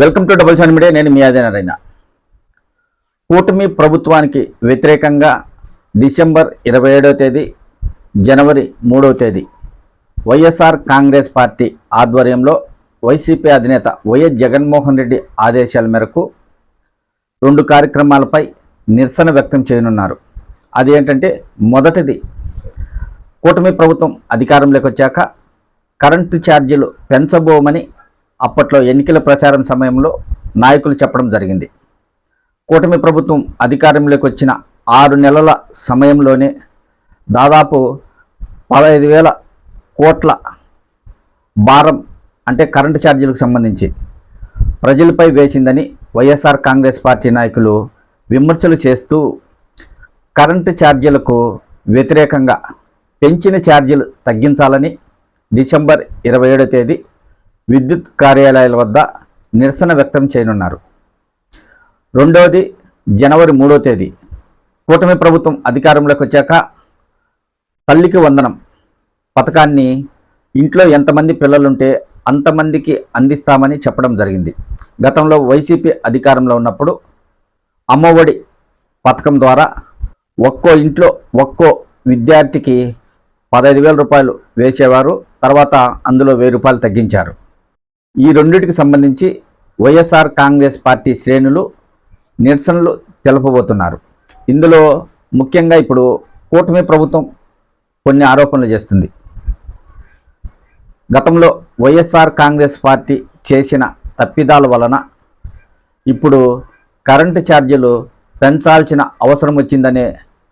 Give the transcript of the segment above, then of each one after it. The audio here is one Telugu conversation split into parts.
Welcome to double seven media నేను మీ నారాయణ. కూటమి ప్రభుత్వానికి వ్యతిరేకంగా డిసెంబర్ ఇరవై ఏడవ తేదీ జనవరి మూడవ తేదీ వైఎస్ఆర్ కాంగ్రెస్ పార్టీ ఆధ్వర్యంలో వైసీపీ అధినేత వైఎస్ జగన్మోహన్ రెడ్డి ఆదేశాల మేరకు రెండు కార్యక్రమాలపై నిరసన వ్యక్తం చేయనున్నారు. అది ఏంటంటే మొదటిది కూటమి ప్రభుత్వం అధికారంలోకి వచ్చాక కరెంటు ఛార్జీలు పెంచబోమని అప్పట్లో ఎన్నికల ప్రచారం సమయంలో నాయకులు చెప్పడం జరిగింది. కూటమి ప్రభుత్వం అధికారంలోకి వచ్చిన ఆరు నెలల సమయంలోనే దాదాపు పదహైదు వేల కోట్ల భారం అంటే కరెంటు ఛార్జీలకు సంబంధించి ప్రజలపై వేసిందని వైఎస్ఆర్ కాంగ్రెస్ పార్టీ నాయకులు విమర్శలు చేస్తూ కరెంటు ఛార్జీలకు వ్యతిరేకంగా పెంచిన ఛార్జీలు తగ్గించాలని డిసెంబర్ ఇరవై ఏడో తేదీ విద్యుత్ కార్యాలయాల వద్ద నిరసన వ్యక్తం చేయనున్నారు. రెండవది జనవరి మూడో తేదీ. కూటమి ప్రభుత్వం అధికారంలోకి వచ్చాక తల్లికి వందనం. పథకాన్ని ఇంట్లో ఎంతమంది పిల్లలుంటే అంతమందికి అందిస్తామని చెప్పడం జరిగింది. గతంలో వైసీపీ అధికారంలో ఉన్నప్పుడు అమ్మఒడి పథకం ద్వారా ఒక్కో ఇంట్లో ఒక్కో విద్యార్థికి పదహైదు వేల రూపాయలు వేసేవారు. తర్వాత అందులో వెయ్యి రూపాయలు తగ్గించారు. ఈ రెండింటికి సంబంధించి వైఎస్ఆర్ కాంగ్రెస్ పార్టీ శ్రేణులు నిరసనలు తెలపబోతున్నారు. ఇందులో ముఖ్యంగా ఇప్పుడు కూటమి ప్రభుత్వం కొన్ని ఆరోపణలు చేస్తుంది. గతంలో వైఎస్ఆర్ కాంగ్రెస్ పార్టీ చేసిన తప్పిదాల వలన ఇప్పుడు కరెంటు ఛార్జీలు పెంచాల్సిన అవసరం వచ్చిందనే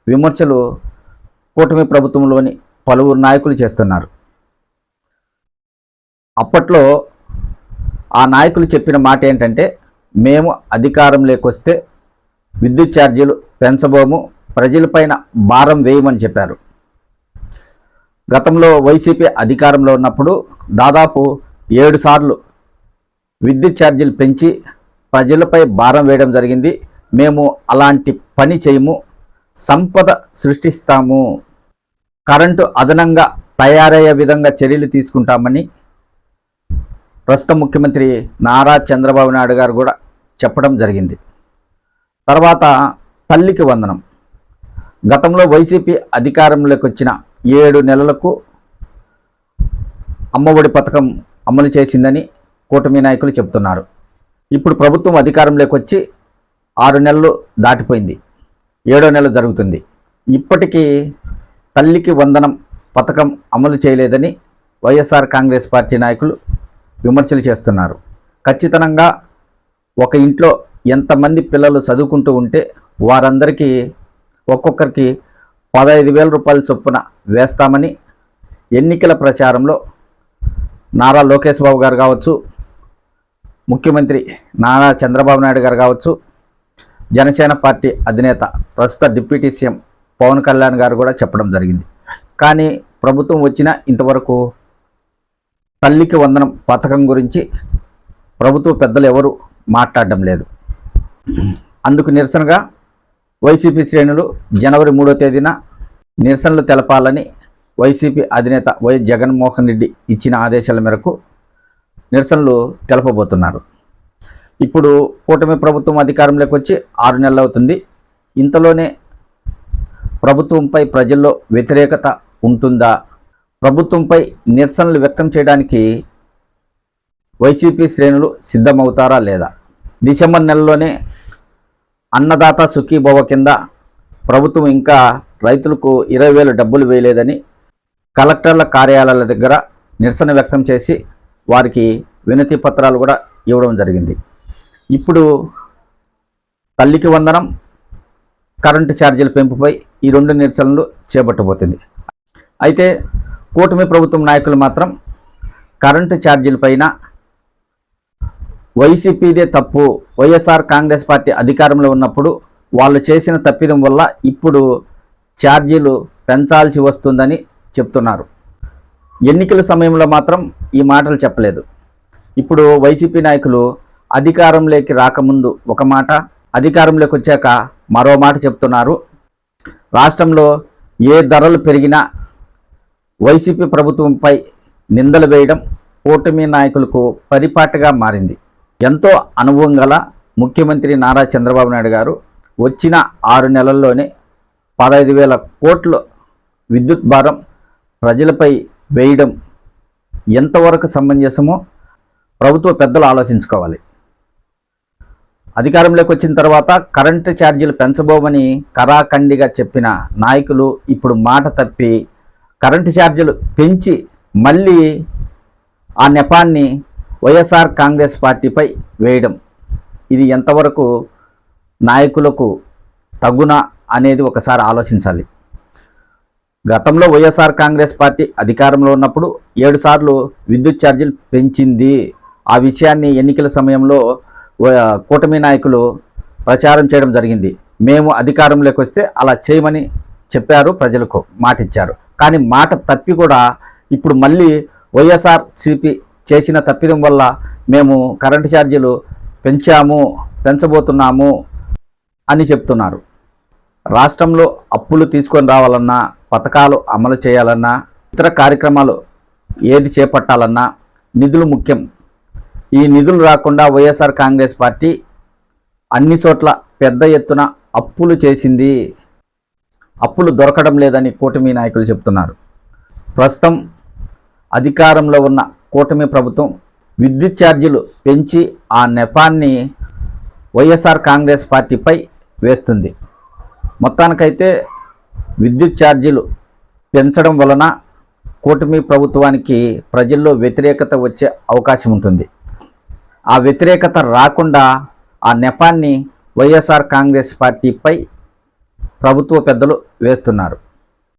విమర్శలు కూటమి ప్రభుత్వంలోని పలువురు నాయకులు చేస్తున్నారు. అప్పట్లో ఆ నాయకులు చెప్పిన మాట ఏంటంటే మేము అధికారంలోకి వస్తే విద్యుత్ ఛార్జీలు పెంచబోము ప్రజలపైన భారం వేయమని చెప్పారు. గతంలో వైసీపీ అధికారంలో ఉన్నప్పుడు దాదాపు ఏడు సార్లు విద్యుత్ ఛార్జీలు పెంచి ప్రజలపై భారం వేయడం జరిగింది. మేము అలాంటి పని చేయము సంపద సృష్టిస్తాము. కరెంటు అదనంగా తయారయ్యే విధంగా చర్యలు తీసుకుంటామని ప్రస్తుత ముఖ్యమంత్రి నారా చంద్రబాబు నాయుడు గారు కూడా చెప్పడం జరిగింది. తర్వాత తల్లికి వందనం. గతంలో వైసీపీ అధికారంలోకి వచ్చిన ఏడు నెలలకు అమ్మఒడి పథకం అమలు చేసిందని కూటమి నాయకులు చెబుతున్నారు. ఇప్పుడు ప్రభుత్వం అధికారంలోకి వచ్చి ఆరు నెలలు దాటిపోయింది. ఏడో నెల జరుగుతుంది. ఇప్పటికీ తల్లికి వందనం పథకం అమలు చేయలేదని వైఎస్ఆర్ కాంగ్రెస్ పార్టీ నాయకులు విమర్శలు చేస్తున్నారు. ఖచ్చితంగా ఒక ఇంట్లో ఎంతమంది పిల్లలు చదువుకుంటూ ఉంటే వారందరికీ ఒక్కొక్కరికి పదహైదు వేల రూపాయల చొప్పున వేస్తామని ఎన్నికల ప్రచారంలో నారా లోకేష్ బాబు గారు కావచ్చు ముఖ్యమంత్రి నారా చంద్రబాబు నాయుడు గారు కావచ్చు జనసేన పార్టీ అధినేత ప్రస్తుత డిప్యూటీ సీఎం పవన్ కళ్యాణ్ గారు కూడా చెప్పడం జరిగింది. కానీ ప్రభుత్వం వచ్చిన ఇంతవరకు తల్లికి వందనం పథకం గురించి ప్రభుత్వ పెద్దలు ఎవరు మాట్లాడడం లేదు. అందుకు నిరసనగా వైసీపీ శ్రేణులు జనవరి మూడో తేదీన నిరసనలు తెలపాలని వైసీపీ అధినేత వైఎస్ జగన్మోహన్ రెడ్డి ఇచ్చిన ఆదేశాల మేరకు నిరసనలు తెలపబోతున్నారు. ఇప్పుడు కూటమి ప్రభుత్వం అధికారంలోకి వచ్చి ఆరు నెలలు అవుతుంది. ఇంతలోనే ప్రభుత్వంపై ప్రజల్లో వ్యతిరేకత ఉంటుందా? ప్రభుత్వంపై నిరసనలు వ్యక్తం చేయడానికి వైసీపీ శ్రేణులు సిద్ధమవుతారా లేదా? డిసెంబర్ నెలలోనే అన్నదాత సుఖీభవ కింద ప్రభుత్వం ఇంకా రైతులకు ఇరవై వేలు డబ్బులు వేయలేదని కలెక్టర్ల కార్యాలయాల దగ్గర నిరసన వ్యక్తం చేసి వారికి వినతి పత్రాలు కూడా ఇవ్వడం జరిగింది. ఇప్పుడు తల్లికి వందనం కరెంటు ఛార్జీల పెంపుపై ఈ రెండు నిరసనలు చేపట్టబోతుంది. అయితే కూటమి ప్రభుత్వం నాయకులు మాత్రం కరెంటు ఛార్జీలపైన వైసీపీదే తప్పు వైఎస్ఆర్ కాంగ్రెస్ పార్టీ అధికారంలో ఉన్నప్పుడు వాళ్ళు చేసిన తప్పిదం వల్ల ఇప్పుడు ఛార్జీలు పెంచాల్సి వస్తుందని చెప్తున్నారు. ఎన్నికల సమయంలో మాత్రం ఈ మాటలు చెప్పలేదు. ఇప్పుడు వైసీపీ నాయకులు అధికారంలోకి రాకముందు ఒక మాట అధికారంలోకి వచ్చాక మరో మాట చెప్తున్నారు. రాష్ట్రంలో ఏ ధరలు పెరిగినా వైసీపీ ప్రభుత్వంపై నిందలు వేయడం కూటమి నాయకులకు పరిపాటగా మారింది. ఎంతో అనుభవం గల ముఖ్యమంత్రి నారా చంద్రబాబు నాయుడు గారు వచ్చిన ఆరు నెలల్లోనే పదహైదు వేల కోట్లు విద్యుత్ భారం ప్రజలపై వేయడం ఎంతవరకు సమంజసమో ప్రభుత్వ పెద్దలు ఆలోచించుకోవాలి. అధికారంలోకి వచ్చిన తర్వాత కరెంటు ఛార్జీలు పెంచబోమని కరాఖండిగా చెప్పిన నాయకులు ఇప్పుడు మాట తప్పి కరెంటు ఛార్జీలు పెంచి మళ్ళీ ఆ నెపాన్ని వైఎస్ఆర్ కాంగ్రెస్ పార్టీపై వేయడం. ఇది ఎంతవరకు నాయకులకు తగునా అనేది ఒకసారి ఆలోచించాలి. గతంలో వైఎస్ఆర్ కాంగ్రెస్ పార్టీ అధికారంలో ఉన్నప్పుడు ఏడు సార్లు విద్యుత్ ఛార్జీలు పెంచింది. ఆ విషయాన్ని ఎన్నికల సమయంలో కూటమి నాయకులు ప్రచారం చేయడం జరిగింది. మేము అధికారంలోకి వస్తే అలా చేయమని చెప్పారు ప్రజలకు మాటిచ్చారు. కానీ మాట తప్పి కూడా ఇప్పుడు మళ్ళీ వైఎస్ఆర్ సిపి చేసిన తప్పిదం వల్ల మేము కరెంటు ఛార్జీలు పెంచాము పెంచబోతున్నాము అని చెప్తున్నారు. రాష్ట్రంలో అప్పులు తీసుకొని రావాలన్నా పథకాలు అమలు చేయాలన్నా ఇతర కార్యక్రమాలు ఏది చేపట్టాలన్నా నిధులు ముఖ్యం. ఈ నిధులు రాకుండా వైఎస్ఆర్ కాంగ్రెస్ పార్టీ అన్ని చోట్ల పెద్ద ఎత్తున అప్పులు చేసింది. అప్పులు దొరకడం లేదని కూటమి నాయకులు చెప్తున్నారు. ప్రస్తుతం అధికారంలో ఉన్న కూటమి ప్రభుత్వం విద్యుత్ ఛార్జీలు పెంచి ఆ నెపాన్ని వైఎస్ఆర్ కాంగ్రెస్ పార్టీపై వేస్తుంది. మొత్తానికైతే విద్యుత్ ఛార్జీలు పెంచడం వలన కూటమి ప్రభుత్వానికి ప్రజల్లో వ్యతిరేకత వచ్చే అవకాశం ఉంటుంది. ఆ వ్యతిరేకత రాకుండా ఆ నెపాన్ని వైఎస్ఆర్ కాంగ్రెస్ పార్టీపై ప్రభుత్వ పెద్దలు వేస్తున్నారు.